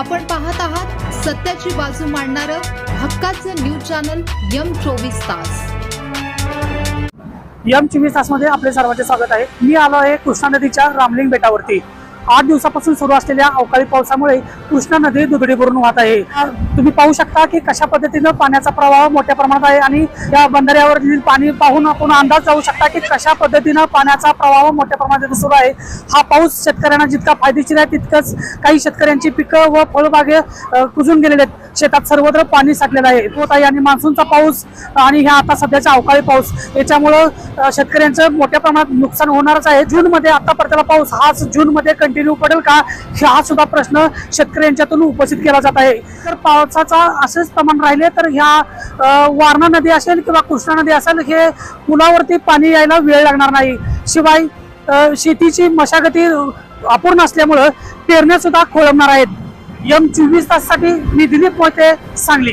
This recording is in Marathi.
आपण पाहत आहात सत्याची बाजू मांडणारं हक्काचं न्यूज चॅनल यम चोवीस तास. यम चोवीस तासमध्ये आपले सर्वांचे स्वागत आहे. मी आलो आहे कृष्णा नदीच्या रामलिंग बेटावरती. आठ दिवसापासून सुरू असलेल्या अवकाळी पावसामुळे कृष्णा नदी दुधडी भरून वाहत आहे. तुम्ही पाहू शकता की कशा पद्धतीनं पाण्याचा प्रवाह मोठ्या प्रमाणात आहे आणि या बंधाऱ्यावरील पाणी पाहून आपण अंदाज जाऊ शकता की कशा पद्धतीनं पाण्याचा प्रवाह मोठ्या प्रमाणात सुरू आहे. हा पाऊस शेतकऱ्यांना जितका फायदेशीर आहे तितकंच काही शेतकऱ्यांची पिकं व फळबागे कुजून गेलेले आहेत. शेतात सर्वत्र पाणी साठलेलं आहे. होत आहे आणि मान्सूनचा पाऊस आणि ह्या आता सध्याचा अवकाळी पाऊस याच्यामुळं शेतकऱ्यांचं मोठ्या प्रमाणात नुकसान होणारच आहे. जून मध्ये आतापर्यंतला पाऊस हाच जून मध्ये कंटिन्यू पडेल का? हा सुद्धा प्रश्न शेतकऱ्यांच्यातून उपस्थित केला जात आहे. तर पावसाचा असेच प्रमाण राहिले तर ह्या वारणा नदी असेल किंवा कृष्णा नदी असेल हे पुलावरती पाणी यायला वेळ लागणार नाही. शिवाय शेतीची मशागती अपूर्ण असल्यामुळं पेरण्या सुद्धा खोळंबणार आहेत. एम चोवीस ताससाठी मी दिलीप मोहिते सांगली.